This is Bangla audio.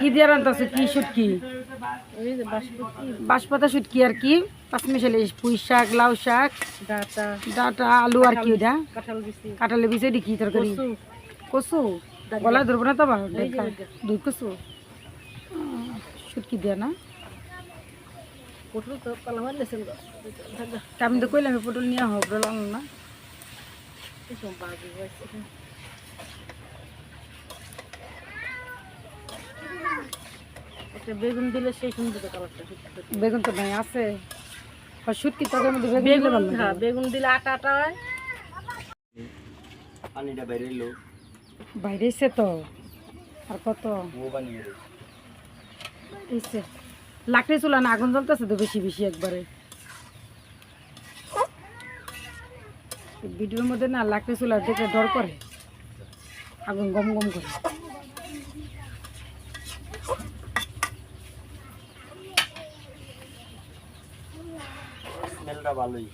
কি দিয়ে রান্তাছো কি শুটকি এই যে বাসপতি বাঁশপাতা শুটকি আর কি পুঁই শাক লাউ শাক ডাটা। ডাটা আলু আর কি ওটা বিষয় তরকারি? কচু। ধরবো না তো। দুই কচু? শুটকি দিয়া পটল আমি তো কইলাম নিয়ে হোক না। একটা বেগুন দিলে সেই সুন্দর কালারটা বেগুন তো নাই আছে। আর শুটকি তরকারির মধ্যে বেগুন দিলে ভালো হ্যাঁ বেগুন দিলে আটা আটা হয়। পানিটা বাইরে এলো। বাইরে এসে তো। আর কত? ও বানিয়ে এসে। লাকড়ি চুলা না আগুন জ্বলতেছে তো বেশি বেশি একবারে। ভিডিওর মধ্যে না লাকড়ি চুলা দেখে ডর করে। আগুন গম গম করে। স্মেলটা ভালোই।